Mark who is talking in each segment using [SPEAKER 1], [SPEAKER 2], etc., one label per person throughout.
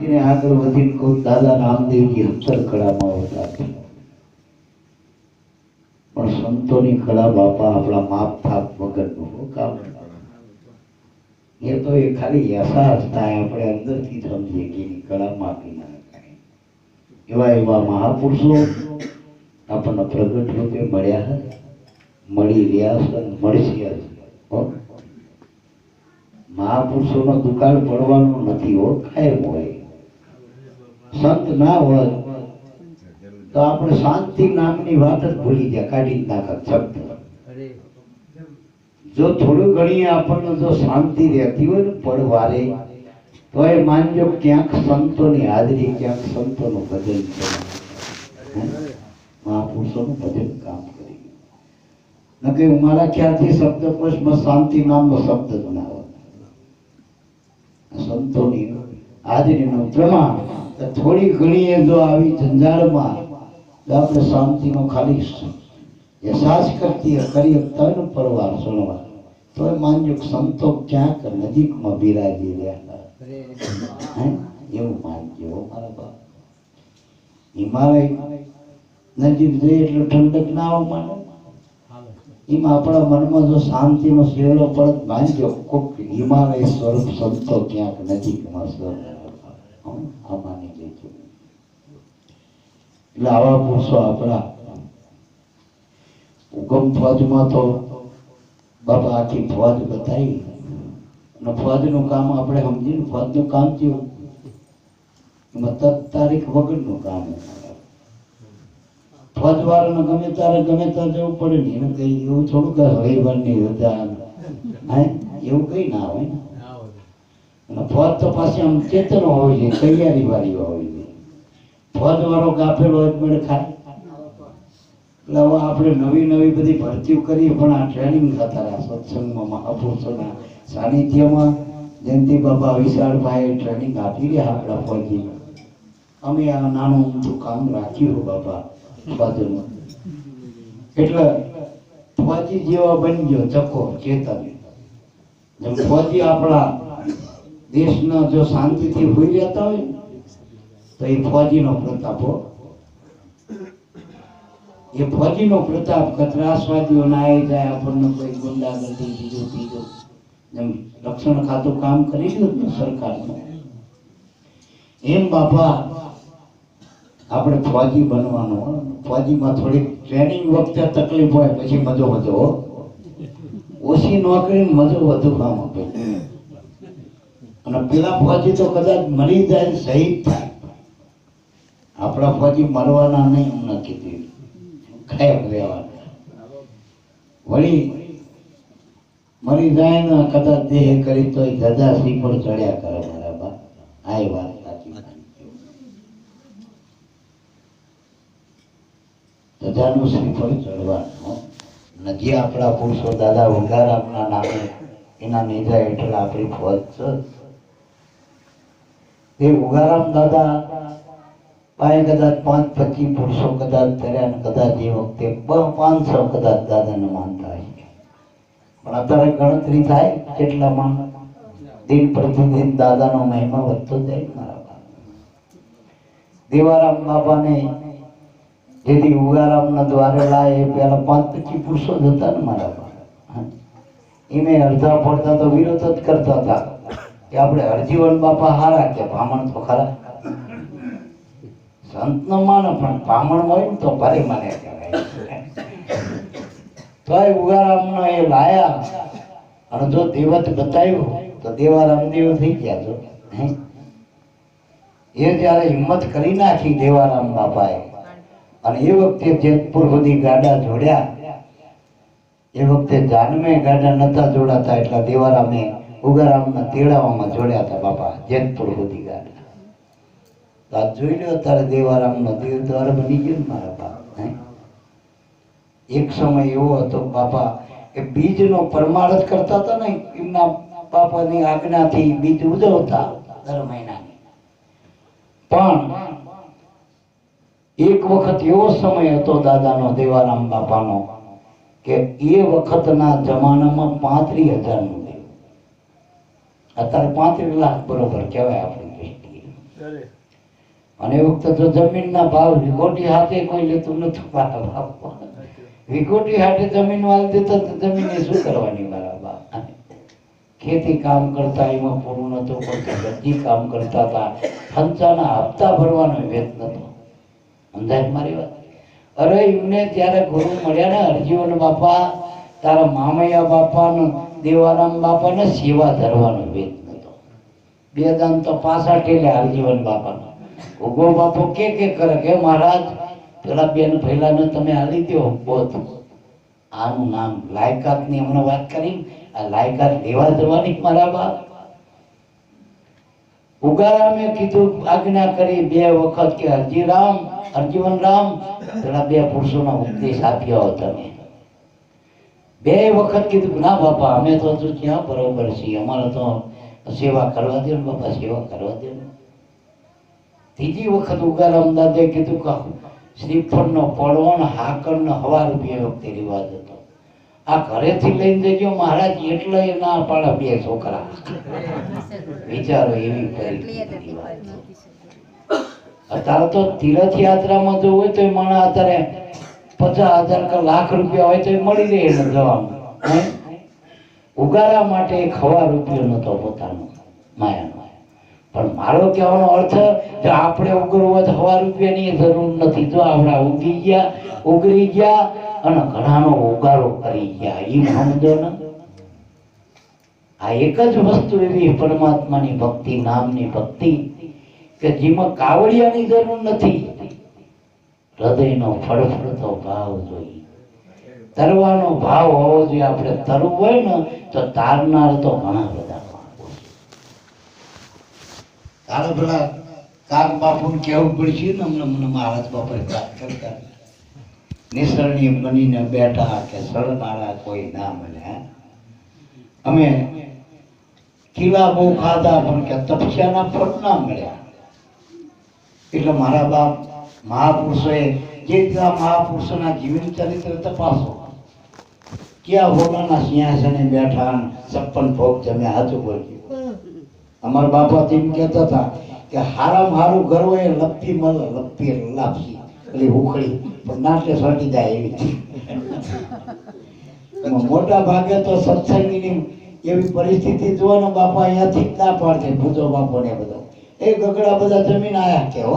[SPEAKER 1] એને આગળ વધીને કહું, દાદા રામદેવજી અંતર કળામાં હતા. પણ સંતોની કળા બાપા આપણા માપ થાપ વગરનું કામ એ તો એ ખાલી અહેસાસ થાય, આપણે અંદરથી સમજીએ કે એની કળા માપી ના શકાય. એવા એવા મહાપુરુષો આપણને પ્રગટ રૂપે મળ્યા મળી રહ્યા છે મળશે મહાપુરુષોનો દુકાળ પડવાનો નથી હો, કાયમ હોય. સંત ના હોય તો આપણે શાંતિ નામની વાત જ ભૂલી જાય કાઢી નાખત શબ્દ. જો થોડું ઘણી આપણને જો શાંતિ રહેતી હોય ને પડવારે તો એ માનજો ક્યાંક સંતોની હાજરી ક્યાંક સંતોનું ભજન છે મહાપુરુષોનું ભજન કામ કરી. નકે મારા ખ્યાલથી શબ્દકોશમાં શાંતિ નામનો શબ્દ બનાવો સંતોની હાજરીનું પ્રમાણ. થોડી ઘણી જો આવી જંજાળમાં આપણે શાંતિનો ખાલી અહેસાસ કરતી કરી તન પરવાર સુણવા. તો એ માનજો સંતો ક્યાંક નજીકમાં બિરાજી રહ્યા. હતા એવું માનજો મારા બાપ. હિમાલય નજીક જઈએ એટલે ઠંડક ના આવવા માનો. એમાં આપણા મનમાં જો શાંતિનો શેરો પડત માનજો, કોક હિમાલય સ્વરૂપ સંતો ક્યાંક નજીકમાં સ્વરૂપ. આ માની લેજો એટલે આવા પુરુષો આપણા હુકમ ફોજમાં તો બાપા આખી ફોજ બતાવી અને ફોજનું કામ આપણે સમજીને ફોજનું કામ થયું એમાં તત તારીખ વગરનું કામ ફોજ વાળાને ગમે ત્યારે ગમે ત્યારે જવું પડે ને, એને કઈ એવું થોડું કે રવિવારની રજા એવું કઈ ના હોય ને. ફોજ તો પાછી આમ ચેતનો હોવી જોઈએ તૈયારી વાળી હોવી જોઈએ ફોજ વાળો ગાફેલો એક મેળે ખાય. એટલે હવે આપણે નવી નવી બધી ભરતીઓ કરીએ, પણ આ ટ્રેનિંગ થતા રહ્યા સત્સંગમાં મહાપુરુષોના સાનિધ્યમાં જયંતિ બાબા વિશાળભાઈ ટ્રેનિંગ આપી રહ્યા આપણા ફોજી અમે આ નાનું ઊંચું કામ રાખ્યું બાબા બાજુમાં એટલે ફોજી જેવા બની ગયો ચકો ચેતન. જેમ ફોજી આપણા દેશના જો શાંતિથી હોઈ રહેતા હોય, તો એ ફોજીનો પ્રતાપ હો. એ ફોજીનો પ્રતાપ કતરાસવાદીઓ ના આવી જાય, આપણને કોઈ ગુંડાગર્દી, બીજું બીજું. જેમ રક્ષણ ખાતું કામ કરી ગયું ને સરકારનું. એમ બાપા, આપણે ફોજી બનવાનું. ફોજીમાં થોડીક ટ્રેનિંગ વખતે તકલીફ હોય, પછી મજો મજો ઓછી નોકરી મજો વધુ કામ આપે. અને પેલા ફોજી તો કદાચ મરી જાય, શહીદ થાય. આપણા ફોજી મરવાના નહીં નક્કી થયું કાયમ રહેવાના વળી મરી જાય ને કદાચ દેહ કરી તો ધજા શ્રીફળ ચડ્યા કરે મારા બા આ વાત ધજાનું શ્રીફળ ચડવાનું. નથી આપણા પુરુષો દાદા ઉગારામના નામે એના નેજા હેઠળ આપણી ફોજ છે. એ ઉગારામ દાદા પાસે કદાચ પાંચ પચીસ પુરુષો કદાચ કર્યા કદાચ એ વખતે પાંચસો કદાચ દાદાને માનતા હોય પણ અત્યારે ગણતરી થાય કેટલા માન દિન પ્રતિદિન દાદાનો મહિમા વધતો જાય મારા દેવારામ બાપાને જેથી ઉગારામના દ્વારે લાય એ પેલા પાંચ પચીસ પુરુષો જ હતા ને મારા. એમે અડધા પડતા તો વિરોધ જ કરતા હતા. કે આપણે હરજીવન બાપા હારા કે બ્રાહ્મણ તો ખરા? સંત ન માને, પણ બ્રાહ્મણ હોય ને તો ભારે માને કહેવાય. ઉગારામ નો એ લાયા અને જો દેવત બતાવ્યું, તો દેવારામ દેવ થઈ ગયા જો એ જ્યારે હિંમત કરી નાખી દેવારામ બાપાએ, અને એ વખતે જેતપુર સુધી ગાડા જોડ્યા, એ વખતે જાનમે ગાડા નતા જોડાતા, એટલા દેવારામે ઉગારામના તેડાવામાં જોડ્યા હતા બાપા, જેતપુર સુધી આ જોઈ લો તારે દેવારામનો દેવ દ્વાર બની ગયો મારા બાપ એક સમય એવો હતો, બાપા, એ બીજનો પરમાર કરતા હતા ને, એમના બાપાની આજ્ઞાથી બીજ ઉજવતા દર મહિનાની. પણ એક વખત એવો સમય હતો દાદાનો, દેવારામ બાપાનો, કે એ વખતના જમાનામાં પાંત્રીસ હજારનું અત્યારે પાંત્રીસ લાખ બરોબર કહેવાય આપણી દ્રષ્ટિએ. અને એ વખતે તો જમીનના ભાવ વિગોટી હાથે કોઈ લેતું નતું મારા બાપ વિગોટી હાથે જમીન વાળી દેતો તો જમીને શું કરવાની મારા બાપ ખેતી કામ કરતા એમાં પૂરું નતું પડતું બધી કામ કરતા હતા. ખંચાના હપ્તા ભરવાનો વેત નતો અંદાજ મારી વાત. અરે એમને ત્યારે ગુરુ મળ્યા ને હરજીવન બાપા તારા મામૈયા બાપા ને દેવારામ બાપા ને સેવા ધરવાનો વેત નતો. બે દાન તો પાછા ઠેલ્યા હરજીવન બાપાના. ઉગો બાપો કે કે કરે કે, મહારાજ, પેલા બેન ભૈલાને તમે હાલી દો બોધ. આનું નામ લાયકાતની હમણાં વાત કરી. આ લાયકાત દેવા ધરવાની મારા બાપ? ઉગારામે કીધું, આજ્ઞા કરી બે વખત કે હરજી રામ હરજીવન રામ પેલા બે પુરુષોના ઉપદેશ આપ્યો તમે. બે વખત કીધું ના બાપા અમે તો હજુ ક્યાં બરોબર છીએ? અમારે તો સેવા કરવા દે બાપા સેવા કરવા દે ત્રીજી વખત ઉગાર દાદે કીધું કે શ્રીફળનો પડવણ હાકરનો હવાર બે વખતે રિવાજ હતો. આ ઘરેથી લઈને જજો મહારાજ એટલે ના પાડે બે છોકરા. વિચારો એવી પરિસ્થિતિ અત્યારે તો તીર્થયાત્રામાં જવું હોય તો માણસ અત્યારે પચાસ હજાર કે લાખ રૂપિયા હોય તો મળી રહે એને જવાનું ઉગારા માટે હવા રૂપિયો નતો પોતાનો, માયાનો. પણ મારો કહેવાનો અર્થ, જો આપણે ઉગરવું હોય તો હવા રૂપિયાની જરૂર નથી. જો આપણા ઉગી ગયા, ઉગરી ગયા અને ઘણાનો ઉગારો કરી ગયા એ સમજો ને. આ એક જ વસ્તુ એવી પરમાત્માની ભક્તિ, નામની ભક્તિ, કે જેમાં કાવડિયાની જરૂર નથી. હૃદયનો ફળફળતો ભાવ જોઈએ. તરવાનો ભાવ હોવો જોઈએ. આપણે તરવું હોય ને, તો તારનાર તો ઘણા બધા તારા. તારે પેલા કાક બાપુને કહેવું પડશે ને અમને મને મહારાજ બાપા કરતા. નિસરણીય બનીને બેઠા કે સરનારા કોઈ ના મળ્યા અમે કિલ્લા બહુ ખાધા પણ કે તપસ્યાના ફળ ના મળ્યા. એટલે મારા બાપ મહાપુરુષોએ જે બધા મહાપુરુષોના જીવન ચરિત્ર તપાસો. ક્યાં હોનાના સિંહાસને બેઠા છપ્પન ભોગ જમ્યા હાથું બોલ્યું અમારા બાપા એમ કહેતા હતા કે હારામ હારું ઘર હોય એ લપી મળે લપી લાપસી. એટલે ઉખડી પણ નાટે સટી જાય એવી મોટા ભાગે તો સત્સંગીની એવી પરિસ્થિતિ જોવાનો બાપા અહીંયાથી જ ના પાડશે ભૂતો બાપો ને બધો. એ ગગડા બધા જમીન આયા કે હો?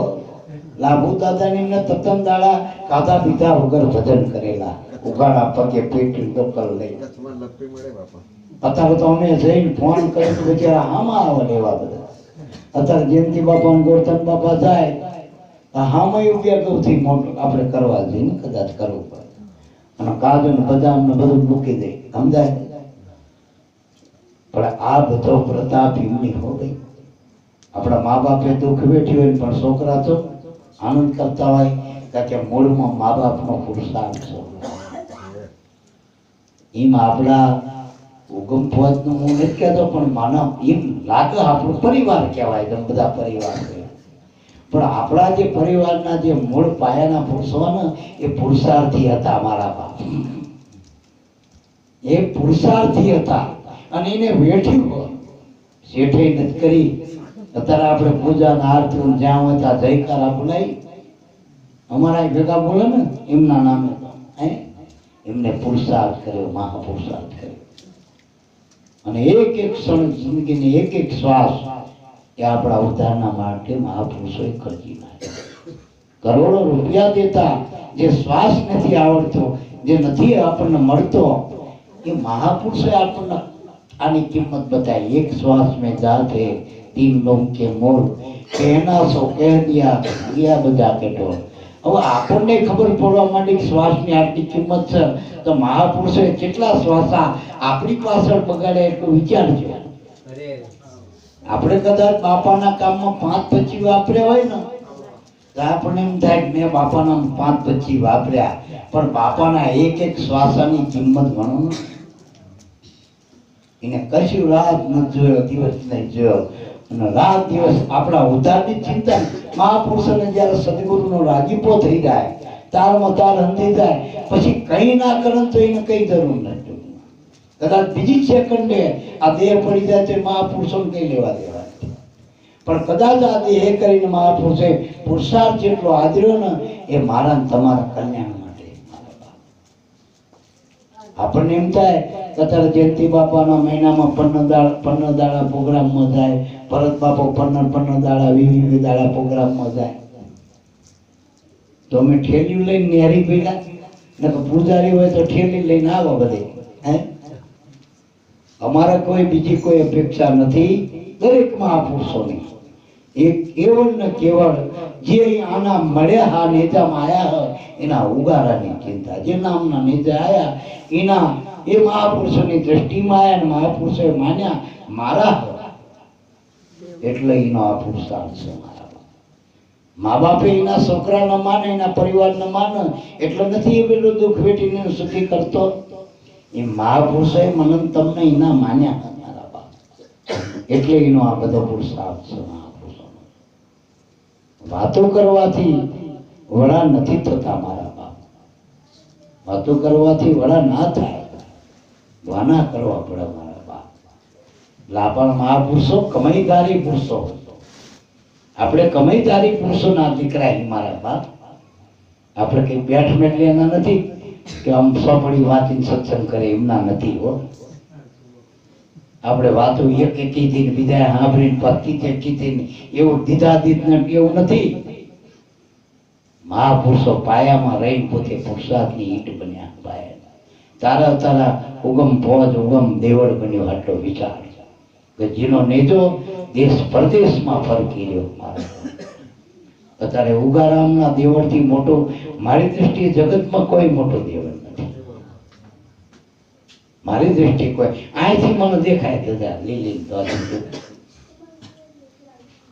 [SPEAKER 1] લાભુ દાદાની એમને તતન દાડા ખાધા પીધા વગર ભજન કરેલા. ઉગાડા પગે પેટ લોકલ લઈ. અત્યારે તો અમે જઈને ફોન કરી બિચારા હામાં આવે લેવા બધા. અત્યારે જયંતિ બાપા ગોરધન બાપા જાય હામાં ઉભ્યા કઉથી મોટું આપણે કરવા જઈએ ને કદાચ કરવું પડે. અને કાજુ ને બદામ ને બધું મૂકી દે. સમજાય? પણ આ બધો પ્રતાપ એમની હો ગઈ. આપણા મા બાપે દુઃખ વેઠ્યું હોય પણ છોકરા તો આનંદ કરતા હોય કે મૂળમાં મા બાપનો પુરુષાર્થ છે. એમ આપણા ઉગમ ફોજનું હું નથી કહેતો, પણ માનવ એમ લાગે આપણો પરિવાર કહેવાય, તમે બધા પરિવાર પણ આપણા જે પરિવારના જે મૂળ પાયાના પુરુષો ને, એ પુરુષાર્થી હતા મારા બાપ. એ પુરુષાર્થી હતા. અને એને વેઠ્યું શેઠે નથી કરી. અત્યારે આપણે પૂજા ને આરતી જ્યાં હોય ત્યાં જયકારા બોલાય અમારા ભેગા બોલે ને, એમના નામે. એમને પુરુષાર્થ કર્યો મહાપુરુષાર્થ કર્યો. અને એક એક ક્ષણ જિંદગીની એક એક શ્વાસ એ આપણા ઉદ્ધારના માટે મહાપુરુષોએ ખર્ચી નાખ્યો કરોડો રૂપિયા દેતા જે શ્વાસ નથી આવડતો, જે નથી આપણને મળતો, એ મહાપુરુષોએ આપણને આની કિંમત બતાવી. એક શ્વાસ મેં જાતે તીન લોમ કે મોર. કહેના સો કહ દિયા દિયા બધા કેટો. હવે આપણને ખબર પડવા માટે શ્વાસની આટલી કિંમત છે તો મહાપુરુષોએ કેટલા શ્વાસા આપણી પાછળ બગાડે એટલું વિચારજો આપણે કદાચ બાપાના કામમાં પાંચ પચી વાપર્યા હોય ને આપણને એમ થાય કે મેં બાપાના પાંચ પચી વાપર્યા પણ બાપાના એક એક શ્વાસાની કિંમત ગણો ને. એને કશું રાત ન જોયો દિવસ નહીં જોયો. અને રાત દિવસ આપણા ઉદ્ધારની ચિંતન મહાપુરુષોને જ્યારે સદગુરુનો રાજીપો થઈ જાય તારમાં તાર અંધી જાય, પછી કંઈ ના કરે તો એને કંઈ જરૂર નથી. કદાચ બીજી સેકન્ડે આ દેહ પડી જાય તે મહાપુરુષોને કંઈ લેવા દેવા પણ કદાચ આ દેહ કરીને મહાપુરુષે પુરુષાર્થ જેટલો આદર્યો ને, એ મારા તમારા કલ્યાણ માટે. આપણને એમ થાય કતાર જયંતિ બાપાના મહિનામાં પન્ન દાડા પન્ન દાડા પ્રોગ્રામમાં જાય ભરત બાપો પન્ન પન્ન દાડા, વીવી દાડા પ્રોગ્રામમાં જાય. તો અમે ઠેલિયું લઈને નેહરી ભેગા. ને પૂજારી હોય તો ઠેલી લઈને આવો બધે. અમારે કોઈ બીજી કોઈ અપેક્ષા નથી. દરેક મહાપુરુષોની એક કેવળ ને કેવળ જે આના મળ્યા હા નેજામાં આયા હ એના ઉગારાની ચિંતા. જે નામના નેજા આયા, એના એ મહાપુરુષોની દ્રષ્ટિમાં ને મહાપુરુષોએ માન્યા, મારા એટલે એનો આ પુરુષાર્થ છે. મા બાપે એના છોકરા ન માને, એના પરિવાર ન માને, એટલે નથી એ પેલું દુઃખ વેઠીને સુખી કરતો? એ મહાપુરુષે મને તમને એના માન્યા મારા બાપ. એટલે એનો આ બધો પુરુષાર્થ છે મહાપુરુષોનો. વાતો કરવાથી વડા નથી થતા મારા બાપ. વાતો કરવાથી વડા ના થાય. વાના કરવા પડે મારા લાપણ મહાપુરુષો કમાઈદારી પુરુષો. આપણે કમાઈદારી પુરુષોના દીકરા અહીં મારા બાપ. આપણે કઈ બેઠ મેટલી એના નથી કે આમ સપડી વાંચીને સત્સંગ કરે એમના નથી હો. આપણે વાતો એક કીધી બીજા સાંભળીને પતી કે કીધી એવું દીધા દીધ ને એવું નથી. મહાપુરુષો પાયામાં રહીને પોતે પુરુષાર્થની ઈંટ બન્યા પાયા તારા તારા ઉગમ ફોજ ઉગમ દેવળ બન્યો આટલો વિચાર. કે જેનો નેજો દેશ પરદેશમાં ફરકી રહ્યો. અત્યારે ઉગારામના દેવળથી મોટો, મારી દ્રષ્ટિએ જગતમાં કોઈ મોટો દેવળ નથી. મારી દ્રષ્ટિએ કોઈ, અહીંથી મને દેખાય દાદા, લીલી.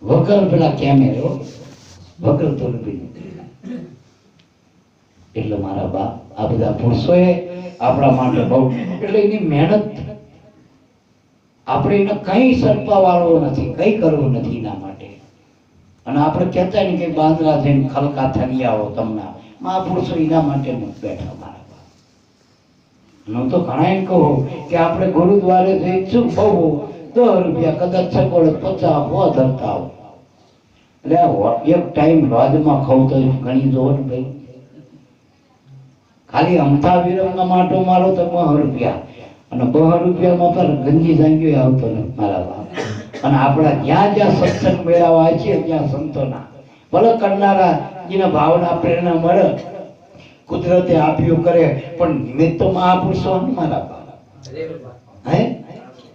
[SPEAKER 1] વગર પેલા કેમેરો વગર દૂરબીન એટલે મારા બાપ આ બધા પુરુષોએ આપણા માટે બહુ, એટલે એની મહેનત આપણે એને કઈ સરપા વાળવો નથી, કઈ કરવું નથી એના માટે. અને આપણે કહેતા ને કે બાંદરા થઈને ખલકા થરી આવો તમને. મહાપુરુષો એના માટે બેઠા મારા હું તો ઘણા એમ કહું કે આપણે ગુરુદ્વારે જઈ શું બહુ દસ રૂપિયા, કદાચ સગવડ પચાસ હો ધરતા હો એટલે એક ટાઈમ રોજમાં ખાવ તો ઘણી જોવો ભાઈ. ખાલી અમથા વિરમના માટો મારો તો બહ રૂપિયા. અને બહ રૂપિયામાં પણ ગંજી જાંગીઓ આવતો નથી મારા બાપ. અને આપણા જ્યાં જ્યાં સત્સંગ મેળાવા છે ત્યાં સંતોના. ભલે કરનારા જેને ભાવના પ્રેરણા મળે, કુદરતે આપ્યું કરે, પણ નિમિત્ત તો મહાપુરુષો મારા બાપ. હે?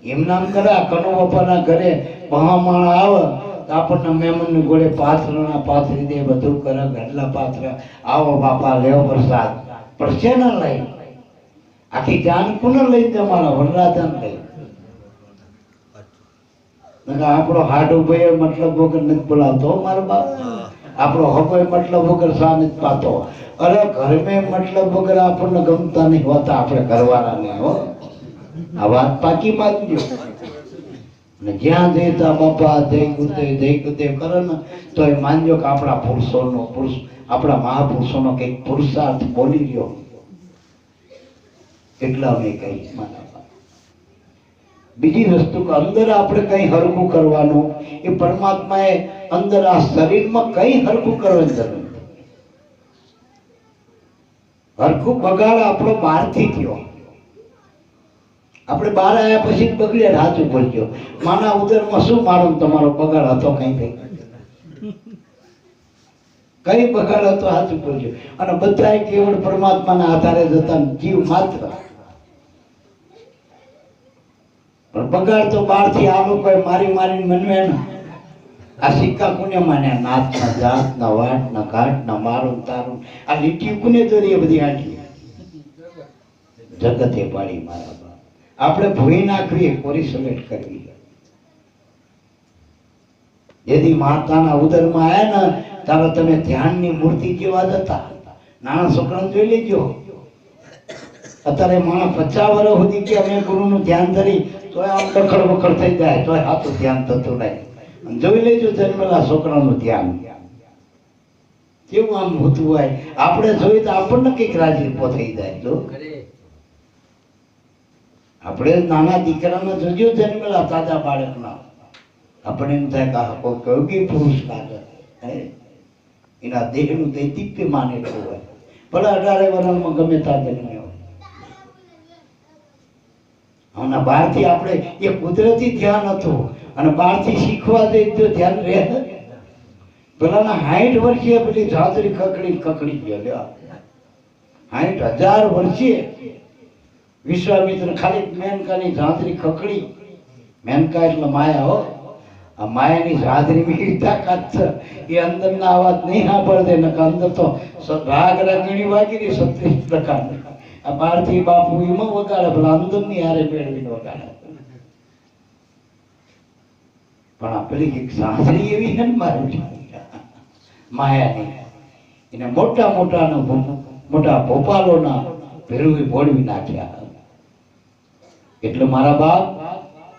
[SPEAKER 1] એમ નામ કરા કનો બાપાના ઘરે મહામાણ આવે, તો આપણને મહેમાનની ગોળે પાથરના પાથરી દે, બધું કરે ઘટલા પાત્ર આવો બાપા, લેવો પ્રસાદ. પણ શેના લઈ? આખી જાન કોને લઈ તમારા વનરાજન લઈ? આપણો હાડ ભાઈ મતલબ વગર નથી બોલાવતો મારો બાપ. આપણો હકો મતલબ વગર સા નથી પાતો. અરે ઘર મેં મતલબ વગર આપણને ગમતા નહીં હોતા આપણે ઘરવાળાને હો. આ વાત પાકી માનજો ને જ્યાં જઈતા બાપા દઈ ગુરુદેવ દઈ ગુરુદેવ કરે ને તો એ માનજો કે આપણા પુરુષોનો પુરુષ આપણા મહાપુરુષોનો કંઈક પુરુષાર્થ બોલી રહ્યો. એટલા અમે કહી બીજી વસ્તુ કે અંદર આપણે કઈ હરખું કરવાનું, એ પરમાત્માએ અંદર આ શરીરમાં કઈ હરખું કરવાની જરૂર હરખું બગાડ આપણો બહારથી થયો. આપણે બહાર આવ્યા પછી બગડ્યા હાથ સાચું ગયો માના ઉદરમાં શું મારો તમારો બગાડ હતો, કઈ કઈ. કઈ બગાડ હતો સાચું બોલજો અને બધા કેવળ પરમાત્માના આધારે જતા ને જીવ માત્ર. પણ બગાડ તો બહારથી આ લોકોએ મારી મારીને મનવે ને આ સિક્કા કોને ના વાટ જાતના કાટ ના મારું તારું. આ લીટી કોને દોરી એ બધી આટલી જગતે પાડી મારા બાપ. આપણે ભૂઈ નાખવી કોરી સમેટ કરવી યદી માતાના ઉદરમાં આવ્યા ને ત્યારે તમે ધ્યાનની મૂર્તિ જેવા જ હતા નાના છોકરાને જોઈ લેજો અત્યારે માણસ પચાસ વર્ષ સુધી કે અમે ગુરુનું ધ્યાન ધરી તો આમ બખડ બખડ થઈ જાય તો હાથું ધ્યાન થતું નહીં જોઈ લેજો જન્મેલા છોકરાનું ધ્યાન કેવું આમ હોતું હોય? આપણે જોઈએ તો આપણને કંઈક રાજીપો થઈ જાય જો. આપણે નાના દીકરાને જોજો જન્મેલા તાજા બાળકના. આપણે એમ થાય કે આ કોઈ કયોગી પુરુષ લાગે હે? એના દેહનું દૈતિત્ય માને એટલું હોય. ભલે અઢારે વર્ષમાં ગમે ત્યાં જન્મે હોય હમણાં બહારથી આપણે એ કુદરતી ધ્યાન હતું અને બહારથી શીખવા દે તો ધ્યાન રહે. પેલાના સાઠ વર્ષીએ પેલી ઝાંઝરી કકડી કકડી ગયો લ્યો. સાઠ હજાર વર્ષે. વિશ્વામિત્ર ખાલી મેનકાની ઝાંઝરી ખકડી મેનકા એટલે માયા હો. આ માયાની એવી તાકાત છે. એ અંદરના અવાજ નહીં સાંભળ દે નકર અંદર તો રાગ રાગીણી વાગી રહી સત્રીસ પ્રકારની. આ બહારથી બાપુ એમાં વગાડે પેલા અંદરની હારે મેળવીને વગાડે. પણ આ એક સાસરી એવી છે ને મારી માયાની. એને મોટા મોટા મોટા ભોપાલોના ભેરવી ભોળવી નાખ્યા. એટલે મારા બાપ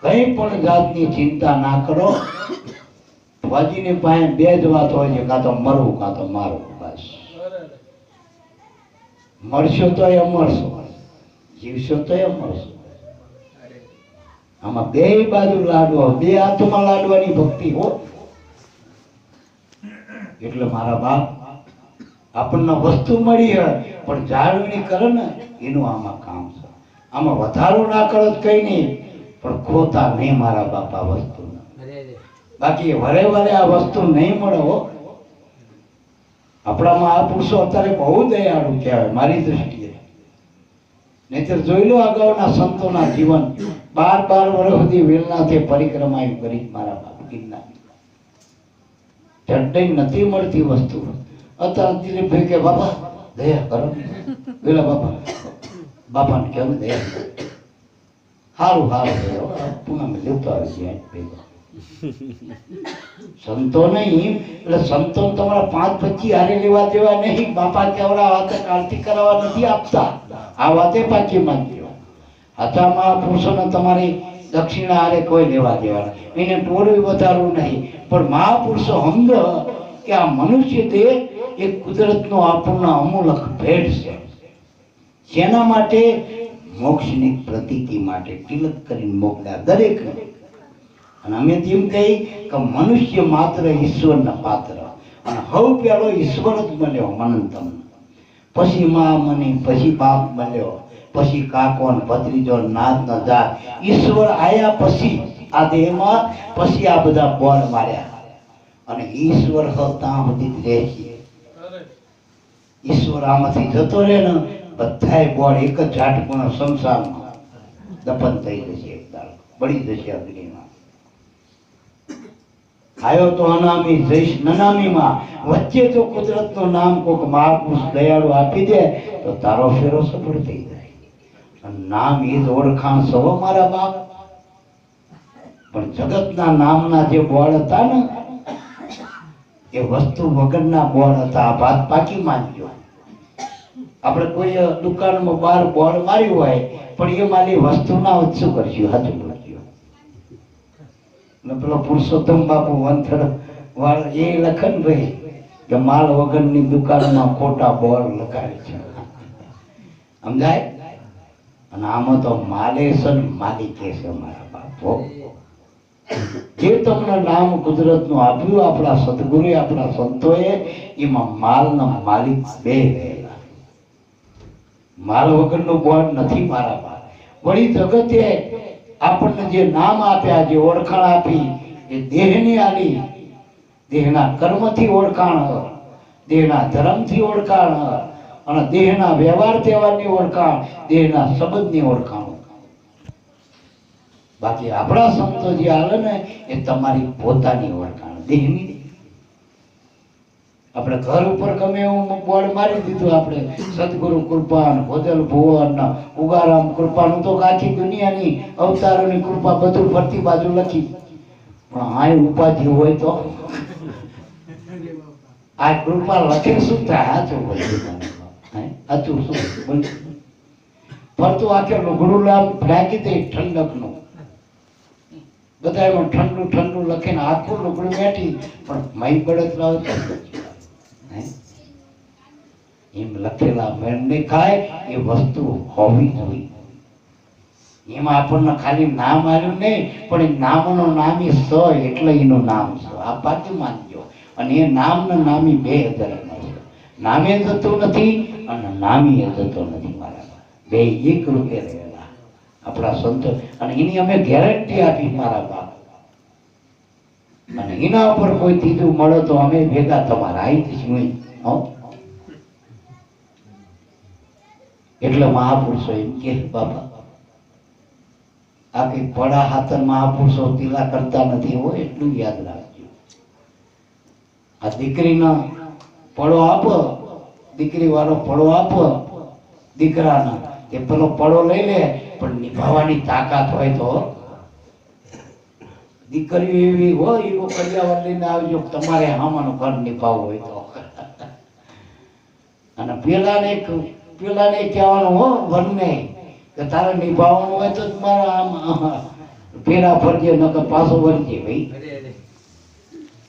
[SPEAKER 1] કઈ પણ જાતની ચિંતા ના કરો. ફોજીની પાસે બે જ વાત હોય છે, કાં તો મરવું, કાં તો મારવું, બસ. મળશો તો એ અમરશો. જીવશો તો એ અમરશો. આમાં બે બાજુ લાડવા, બે હાથમાં લાડવાની ભક્તિ હો. એટલે મારા બાપ, આપણને વસ્તુ મળી હોય પણ જાળવણી કરે ને, એનું આમાં કામ છે. આમાં વધારો ના કરો કઈ નહીં. પણ ખોતા નહીં મારા બાપા વસ્તુ બાકી વરે વરે આ વસ્તુ નહીં મળે હો. આપણામાં આ પુરુષો અત્યારે બહુ દયાળુ કહેવાય મારી દ્રષ્ટિએ. નહીતર જોઈ લો અગાઉના સંતોના જીવન. બાર બાર વર્ષ સુધી વેલનાથે પરિક્રમા કરી મારા બાપ ગિરનાર. ચડ્ડઈ નથી મળતી વસ્તુ. અત્યારે દિલીપભાઈ કે બાપા દયા કરો. પેલા બાપા બાપાને કેમ દયા? સારું દયા પૂનમ લેતો આવી જાય સંતો નહીં, એટલે સંતો તમારા પાંચ પચી હારે લેવા દેવા નહીં. બાપા કેવડા વાતે આરતી કરાવવા નથી આપતા. આ વાતે પાછી માંગજો હતા મહાપુરુષોને તમારી દક્ષિણા હારે કોઈ લેવા દેવાના. એને ટોળું વધારવું નહીં. પણ મહાપુરુષો સમજો કે આ મનુષ્ય દેહ એ કુદરતનો આપણને અમૂલક ભેટ છે. જેના માટે મોક્ષની પ્રતીતિ માટે તિલક કરીને મોકલ્યા દરેક. અને અમે એમ કહી કે મનુષ્ય માત્ર ઈશ્વરના પાત્ર. અને હવ પેલો ઈશ્વર જ મળ્યો મનંતમ પછી મા મને પછી બાપ મળ્યો. પછી કાકો ને ભત્રીજો નાદ ન જાત. ઈશ્વર આયા પછી આ દેહમાં પછી આ બધા બોલ માર્યા. અને ઈશ્વર હતા બધી જ રહે છે ઈશ્વર આમાંથી જતો રહે ને બધાય બોળ એક જ ઝાટકુના સંસારમાં દફન થઈ જશે એક દાળ બળી જશે અગ્નિમાં. આયો તો અનામી, જઈશ નનામીમાં. વચ્ચે જો કુદરતનું નામ કોક મહાપુરુષ દયાળુ આપી દે, તો તારો ફેરો સફળ થઈ જાય. નામ એ જ ઓળખાણ સૌ મારા બાપ. પણ જગતના નામના જે બોળ હતા ને, એ વસ્તુ વગરના બોળ હતા. આ ભાત પાકી માનજો આપણે કોઈ દુકાનમાં બહાર બોર્ડ માર્યું હોય, પણ એ મારી વસ્તુના કર્યું શું કરશું? હાથું ને પેલો પુરુષોત્તમ બાપુ વંથડ વાળ એ લખન ભાઈ, કે માલ વગરની દુકાનમાં ખોટા બોર્ડ લખાય છે. સમજાય? અને આમાં તો માલે છે ને માલિકે છે મારા બાપો જે તમને નામ કુદરતનું આપ્યું, આપણા સદગુરુએ, આપણા સંતોએ, એમાં માલના માલિક બે રહેલા માલ વગરનો બોર્ડ નથી મારામાં વળી જગતે આપણને જે નામ આપ્યા, જે ઓળખાણ આપી, એ દેહની આલી, દેહના કર્મથી ઓળખાણ દેહના ધર્મથી ઓળખાણ અને દેહના વ્યવહાર તહેવારની ઓળખાણ, દેહના સંબંધની ઓળખાણ બાકી આપણા સંતો જે આવે ને, એ તમારી પોતાની ઓળખાણ, દેહની. આપણે ઘર ઉપર ગમે એવું બોર્ડ મારી દીધું આપણે. સદગુરુ કૃપા ને ભોજલ ભુવન, ઉગારામ કૃપાનું તો આખી દુનિયાની અવતારોની કૃપા બધું ફરતી બાજુ લખી. પણ આ ઉપાધિ હોય તો? આ કૃપા લખે શું થાય? સાચું બોલ્યું હે? સાચું શું ફરતું આખે લુગડું લામ ફેંકી દે ઠંડકનું. બધા એમાં ઠંડુ ઠંડુ લખીને આખું લુગડું બેઠી પણ મહી બળતરા હોય? એમ લખેલા મેળ નહીં એ વસ્તુ હોવી જોઈએ. એમાં આપણને ખાલી નામ આવ્યું નહીં, પણ એ નામનો નામી સ એટલે એનું નામ છે આ પાછું માનજો અને એ નામના નામી બે હજારમાં છે. નામે જતું નથી અને નામી જતો નથી મારા બે એક રૂપે રહેલા આપણા સંતો. અને એની અમે ગેરંટી આપી મારા બાપ અને એના ઉપર કોઈ ત્રીજું મળે તો અમે ભેગા તમારા આવી છું એટલે મહાપુરુષો એમ કે બાબા આ કઈ પડા હાથર મહાપુરુષો તિલા કરતા નથી હોય એટલું યાદ રાખજો. આ દીકરીનો પડો આપો દીકરી વાળો પડો આપો, દીકરાનો. એ પેલો પડો લઈ લે, પણ નિભાવવાની તાકાત હોય તો દીકરીઓ એવી હોય એવો કલ્યાવર લઈને આવજો તમારે હામાનું ઘર નિભાવવું હોય તો. અને પેલાને ક- પેલાને કહેવાનું હો વનને કે તારે નિભાવવાનું હોય તો મારા આમ ફેરા ફરજે નકર પાછો વળજે ભાઈ.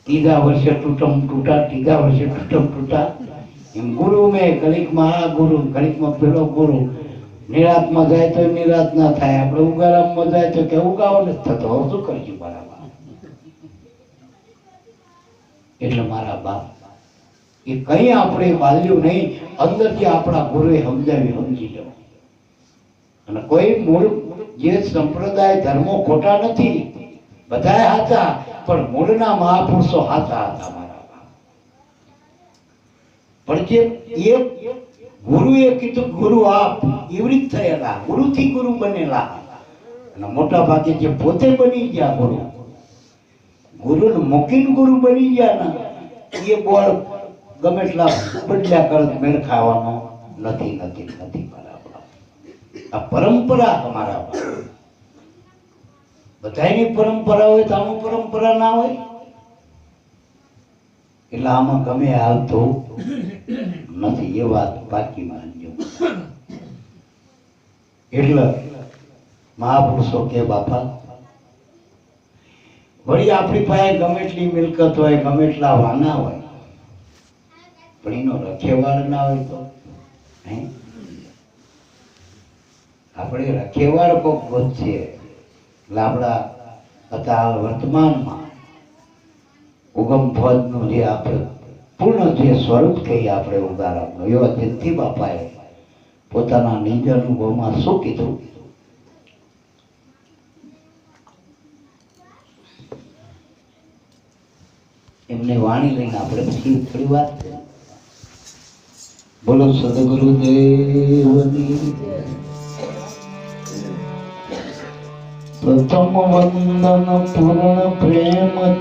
[SPEAKER 1] ત્રીજા વર્ષે તૂટમ તૂટા ત્રીજા વર્ષે તૂટમ તૂટા. એમ ગુરુ મેં ઘડીકમાં આ ગુરુ ઘડીકમાં પેલો ગુરુ. નિરાતમાં જાય તો નિરાત ના થાય. આપણે ઉગારામમાં જાય તો કે ઉગાવો નથી થતો. શું કરશું મારા બાપ એટલે મારા બાપ, એ કઈ આપણે બાલ્યું નહીં, અંદરથી આપણા ગુરુએ સમજાવી સમજી લો. અને કોઈ મૂળ જે સંપ્રદાય, ધર્મો ખોટા નથી બધા હાચા, પણ મૂળના મહાપુરુષો હાથા હતા મારા બાપ. પણ જે એ ગુરુએ કીધું ગુરુ આપ એવી થયેલા, ગુરુથી ગુરુ બનેલા. અને મોટા ભાગે જે પોતે બની ગયા ગુરુ ગુરુને મૂકીને ગુરુ બની ગયા ને. એ બોલ ગમે એટલા બદલ્યા કર, મેળ ખાવાનો નથી નથી નથી બરાબર. આ પરંપરા અમારા બધાની પરંપરા હોય તો આમાં પરંપરા ના હોય? એટલે આમાં ગમે આવતો નથી, એ વાત બાકી માનજો. એટલે મહાપુરુષો કે, બાપા વળી આપણી પાસે ગમે એટલી મિલકત હોય, ગમે એટલા વાના હોય, પણ એનો રખેવાળ ના હોય તો આપણે રખેવાળ કોક વધશે. એટલે આપણા અત્યાર વર્તમાનમાં ઉગમ ભોજનું જે આપણે પૂર્ણ જે સ્વરૂપ કહીએ આપણે ઉદાહરણ એવા જયંતિ બાપાએ પોતાના નિજ અનુભવમાં શું કીધું? એમને વાણી લઈને આપણે પછી થોડી વાત. બોલો સદગુરુદેવની પ્રથમ વંદન પૂર્ણ પ્રેમ